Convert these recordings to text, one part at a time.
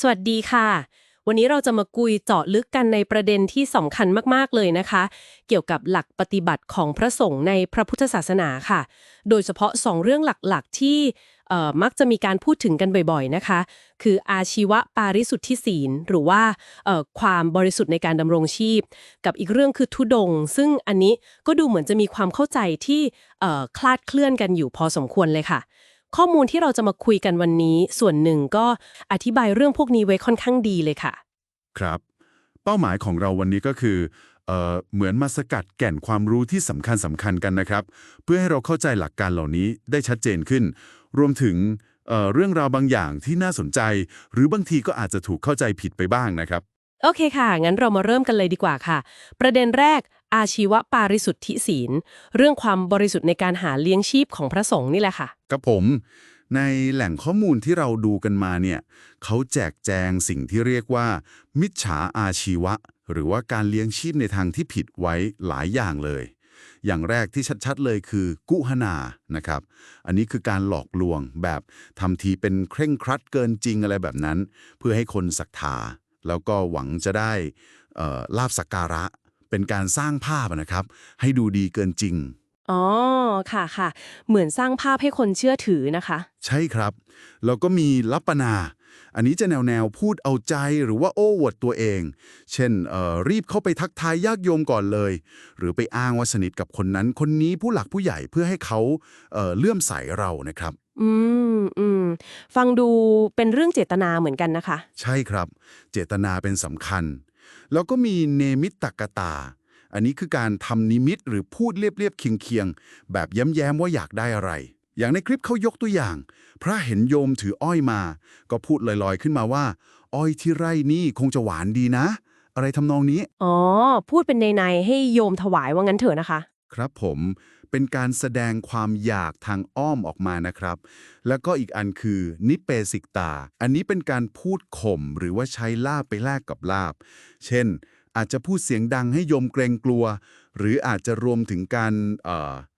สวัสดีค่ะ วันนี้เราจะมาคุยเจาะลึกกันในประเด็นที่สำคัญมากๆเลยนะคะ เกี่ยวกับหลักปฏิบัติของพระสงฆ์ในพระพุทธศาสนาค่ะ โดยเฉพาะสองเรื่องหลักๆ ที่มักจะมีการพูดถึงกันบ่อยๆนะคะ คืออาชีวะปาริสุทธิศีล หรือว่าความบริสุทธิ์ในการดำรงชีพ กับอีกเรื่องคือทุดง ซึ่งอันนี้ก็ดูเหมือนจะมีความเข้าใจที่คลาดเคลื่อนกันอยู่พอสมควรเลยค่ะ ข้อมูลที่เราจะมาคุยกันวันนี้ ส่วนหนึ่งก็อธิบายเรื่องพวกนี้ไว้ค่อนข้างดีเลยค่ะ ครับ เป้าหมายของเราวันนี้ก็คือเอ่อเหมือนมาสกัดแก่นความรู้ที่สำคัญสำคัญกันนะครับ เพื่อให้เราเข้าใจหลักการเหล่านี้ได้ชัดเจนขึ้น รวมถึงเอ่อเรื่องราวบางอย่างที่น่าสนใจ หรือบางทีก็อาจจะถูกเข้าใจผิดไปบ้างนะครับ โอเคค่ะ งั้นเรามาเริ่มกันเลยดีกว่าค่ะ ประเด็นแรก อาชีวปาริสุทธิศีล เรื่องความบริสุทธิ์ในการหาเลี้ยงชีพของพระสงฆ์นี่แหละค่ะ กับผม ในแหล่งข้อมูลที่เราดูกันมาเนี่ยเขาแจกแจงสิ่งที่เรียกว่า มิจฉาอาชีวะ หรือว่าการเลี้ยงชีพในทางที่ผิดไว้หลายอย่างเลย อย่างแรกที่ชัดๆเลยคือกุหนานะครับ อันนี้คือการหลอกลวงแบบทำทีเป็นเคร่งครัดเกินจริงอะไรแบบนั้น เพื่อให้คนศรัทธาแล้วก็หวังจะได้ลาบสักการะ เป็นการสร้างภาพอะนะครับ ให้ดูดีเกินจริง อ๋อ ค่ะค่ะ เหมือนสร้างภาพให้คนเชื่อถือนะคะ ใช่ครับ แล้วก็มีลัปปนา อันนี้จะแนวแนวๆพูดเอาใจหรือว่าโอ้อวดตัวเอง เช่นเอ่อรีบเข้าไปทักทายญาติโยมก่อนเลย หรือไปอ้างว่าสนิทกับคนนั้น คนนี้ผู้หลักผู้ใหญ่เพื่อให้เขาเอ่อเลื่อมใสเรานะครับอืมอืมฟังดูเป็นเรื่องเจตนาเหมือนกันนะคะ ใช่ครับ เจตนาเป็นสำคัญ แล้วก็มีเนมิตตกตา อันนี้คือการทำนิมิตหรือพูดเรียบๆเคียงๆ แบบย้ำๆว่าอยากได้อะไร อย่างในคลิปเขายกตัวอย่าง พระเห็นโยมถืออ้อยมา ก็พูดลอยๆขึ้นมาว่า อ้อยที่ไร่นี่คงจะหวานดีนะ อะไรทำนองนี้ อ๋อ พูดเป็นในๆให้โยมถวายว่างั้นเถอะนะคะ ครับผมเป็นการแสดงความอยากทางอ้อมออกมานะครับ แล้วก็อีกอันคือนิเปสิกตา อันนี้เป็นการพูดข่มหรือว่าใช้ลาบไปแลกกับลาบ เช่น อาจจะพูดเสียงดังให้โยมเกรงกลัว หรืออาจจะรวมถึงการ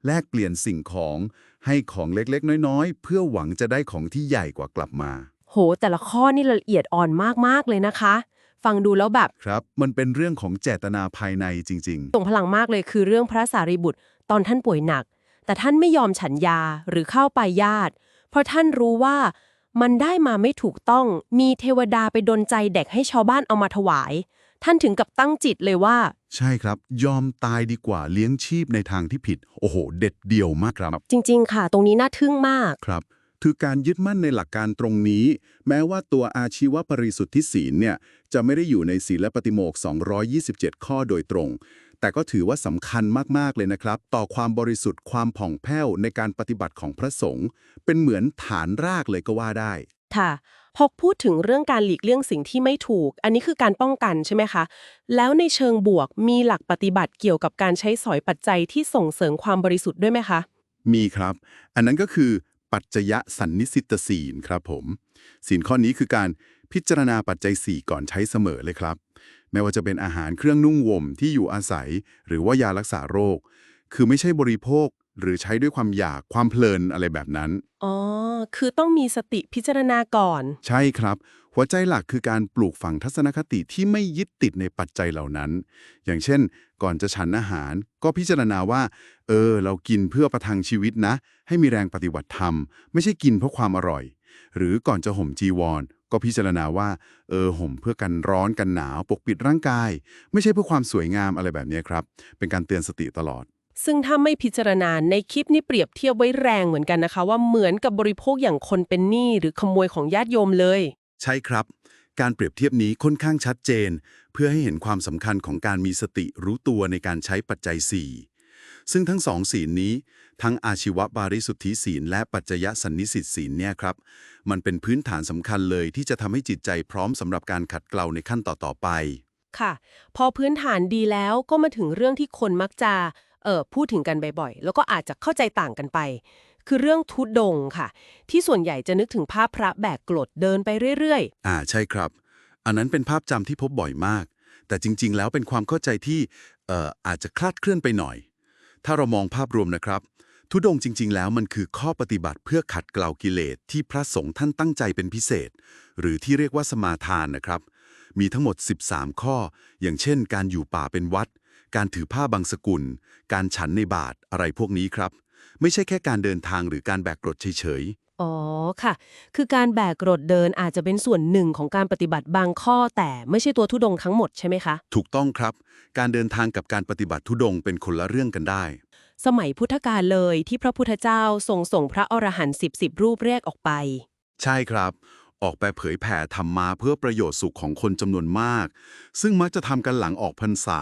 แลกเปลี่ยนสิ่งของให้ของเล็กๆ น้อยๆ เพื่อหวังจะได้ของที่ใหญ่กว่ากลับมา โห แต่ละข้อนี่ละเอียดอ่อนมากๆเลยนะคะ ฟังดูแล้วแบบ ครับ มันเป็นเรื่องของเจตนาภายในจริงๆส่งพลังมากเลยคือเรื่องพระสารีบุตร ตอนท่านป่วยหนัก แต่ท่านไม่ยอมฉันยาหรือเข้าไปญาติ เพราะท่านรู้ว่ามันได้มาไม่ถูกต้อง มีเทวดาไปดนใจเด็กให้ชาวบ้านเอามาถวาย ท่านถึงกับตั้งจิตเลยว่า ใช่ครับ ยอมตายดีกว่าเลี้ยงชีพในทางที่ผิด โอ้โห เด็ดเดี่ยวมากครับ จริง ๆ ค่ะ ตรงนี้น่าทึ่งมาก ครับ คือการยึดมั่นในหลักการตรงนี้ แม้ว่าตัวอาชีวปริสุทธิศีลเนี่ยจะไม่ได้อยู่ในศีลปฏิโมกข์227 ข้อโดยตรง แต่ก็ถือว่าสำคัญมาก ๆ เลยนะครับ ต่อความบริสุทธิ์ความผ่องแผ้วในการปฏิบัติของพระสงฆ์เป็นเหมือนฐานรากเลยก็ว่าได้ ค่ะพอพูดถึงเรื่องการหลีกเลี่ยงสิ่งที่ไม่ถูก อันนี้คือการป้องกันใช่ไหมคะ แล้วในเชิงบวกมีหลักปฏิบัติเกี่ยวกับการใช้สอยปัจจัยที่ส่งเสริมความบริสุทธิ์ด้วยไหมคะ มีครับ อันนั้นก็คือ ปัจจยสันนิสิตศีลครับผมศีลข้อนี้คือการพิจารณาปัจจัย 4 ก่อนใช้เสมอเลยครับ ไม่ว่าจะเป็นอาหารเครื่องนุ่งห่มที่อยู่อาศัย หรือว่ายารักษาโรค คือไม่ใช่บริโภคหรือใช้ด้วยความอยากความเพลินอะไรแบบนั้น อ๋อ คือต้องมีสติพิจารณาก่อน ใช่ครับ หัวใจหลักคือการปลูกฝังทัศนคติที่ไม่ยึดติดในปัจจัยเหล่านั้น อย่างเช่น ก่อนจะฉันอาหาร ก็พิจารณาว่า เออ เรากินเพื่อประทังชีวิตนะ ให้มีแรงปฏิบัติธรรม ไม่ใช่กินเพราะความอร่อย หรือก่อนจะห่มจีวร ก็พิจารณาว่า เออ ห่มเพื่อกันร้อนกันหนาว ปกปิดร่างกาย ไม่ใช่เพื่อความสวยงามอะไรแบบนี้ครับ เป็นการเตือนสติตลอดซึ่งถ้าไม่พิจารณาในคลิปนี้เปรียบเทียบไว้แรงเหมือนกันนะคะ ว่าเหมือนกับบริโภคอย่างคนเป็นหนี้หรือขโมยของญาติโยมเลย ใช่ครับ การเปรียบเทียบนี้ค่อนข้างชัดเจน เพื่อให้เห็นความสำคัญของการมีสติรู้ตัวในการใช้ปัจจัย 4 ซึ่งทั้งสองศีลนี้ ทั้งอาชีวบาริสุทธิศีลและปัจจยสันนิสิตศีลเนี่ยครับ มันเป็นพื้นฐานสำคัญเลยที่จะทำให้จิตใจพร้อมสำหรับการขัดเกลาในขั้นต่อๆไป ค่ะ พอพื้นฐานดีแล้วก็มาถึงเรื่องที่คนมักจะเออพูดถึงกันบ่อยๆ แล้วก็อาจจะเข้าใจต่างกันไป คือเรื่องทุดงค่ะ ที่ส่วนใหญ่จะนึกถึงภาพพระแบกกรดเดินไปเรื่อยๆ อ่าใช่ครับ อันนั้นเป็นภาพจำที่พบบ่อยมาก แต่จริง ๆ แล้วเป็นความเข้าใจที่เอ่ออาจจะคลาดเคลื่อนไปหน่อย ถ้าเรามองภาพรวมนะครับ ทุดงจริง ๆ แล้วมันคือข้อปฏิบัติเพื่อขัดเกลากิเลสที่พระสงฆ์ท่านตั้งใจเป็นพิเศษ หรือที่เรียกว่าสมาทานนะครับ มีทั้งหมด 13 ข้อ อย่างเช่น การอยู่ป่าเป็นวัด การถือผ้าบางสกุล การฉันในบาทอะไรพวกนี้ครับ ไม่ใช่แค่การเดินทางหรือการแบกกรดเฉยอ๋อค่ะ คือการแบกกรดเดินอาจจะเป็นส่วนหนึ่งของการปฏิบัติบางข้อ แต่ไม่ใช่ตัวทุดงค์ทั้งหมดใช่ไหมคะ ๆ ถูกต้องครับ การเดินทางกับการปฏิบัติทุดงค์เป็นคนละเรื่องกันได้ สมัยพุทธกาลเลยที่พระพุทธเจ้าทรงส่งพระอรหันต์สิบสิบรูปแรกออกไป ใช่ครับ ออกไปเผยแผ่ธรรมมาเพื่อประโยชน์สุขของคนจำนวนมาก ซึ่งมักจะทำกันหลังออกพรรษา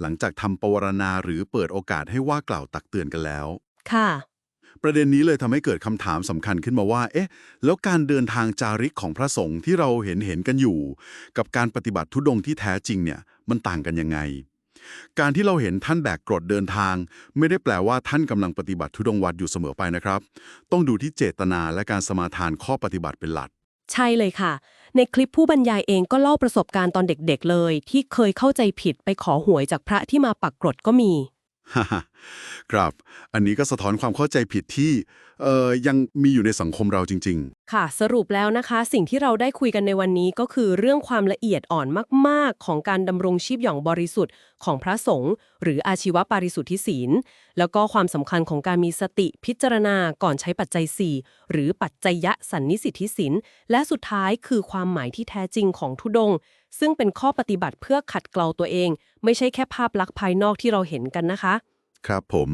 หลังจากทำปวารณาหรือเปิดโอกาสให้ว่ากล่าวตักเตือนกันแล้ว ค่ะ ประเด็นนี้เลยทำให้เกิดคำถามสำคัญขึ้นมาว่า เอ๊ะ แล้วการเดินทางจาริกของพระสงฆ์ที่เราเห็นเห็นกันอยู่ กับการปฏิบัติทุดงค์ที่แท้จริงเนี่ย มันต่างกันยังไง การที่เราเห็นท่านแบกกรดเดินทาง ไม่ได้แปลว่าท่านกำลังปฏิบัติทุดงค์วัดอยู่เสมอไปนะครับ ต้องดูที่เจตนาและการสมาทานข้อปฏิบัติเป็นหลัก ใช่เลยค่ะ ในคลิปผู้บรรยายเองก็เล่าประสบการณ์ตอนเด็กๆเลย ที่เคยเข้าใจผิดไปขอหวยจากพระที่มาปักกรดก็มีฮ่าฮ่า ครับ อันนี้ก็สะท้อนความเข้าใจผิดที่ เอ่อยังมีอยู่ในสังคมเราจริง ค่ะ สรุปแล้วนะคะ สิ่งที่เราได้คุยกันในวันนี้ก็คือเรื่องความละเอียดอ่อนมาก ๆ ของการดำรงชีพอย่างบริสุทธิ์ของพระสงฆ์หรืออาชีวปาริสุทธิศีล แล้วก็ความสำคัญของการมีสติพิจารณาก่อนใช้ปัจจัย 4 หรือปัจจัยยะสันนิสิทธิศีล และสุดท้ายคือความหมายที่แท้จริงของทุดงค์ซึ่งเป็นข้อปฏิบัติเพื่อขัดเกลาตัวเอง ไม่ใช่แค่ภาพลักษณ์ภายนอกที่เราเห็นกันนะคะ ครับผม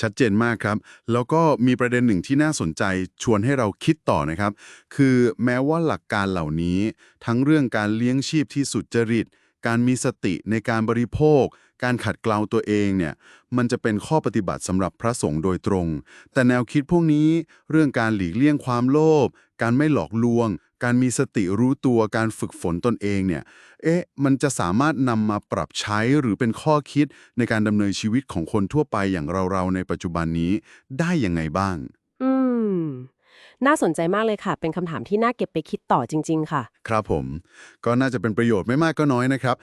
ชัดเจนมากครับ แล้วก็มีประเด็นหนึ่งที่น่าสนใจชวนให้เราคิดต่อนะครับ คือแม้ว่าหลักการเหล่านี้ ทั้งเรื่องการเลี้ยงชีพที่สุจริต การมีสติในการบริโภค การขัดเกลาตัวเองเนี่ยมันจะเป็นข้อปฏิบัติสำหรับพระสงฆ์โดยตรง แต่แนวคิดพวกนี้ เรื่องการหลีกเลี่ยงความโลภการไม่หลอกลวง การมีสติรู้ตัวการฝึกฝนตนเองเนี่ย เอ๊ะ มันจะสามารถนำมาปรับใช้หรือเป็นข้อคิดในการดำเนินชีวิตของคนทั่วไปอย่างเราๆในปัจจุบันนี้ได้ยังไงบ้าง อืม น่าสนใจมากเลยค่ะ เป็นคำถามที่น่าเก็บไปคิดต่อจริง ๆ ค่ะ ครับผม ก็น่าจะเป็นประโยชน์ไม่มากก็น้อยนะครับ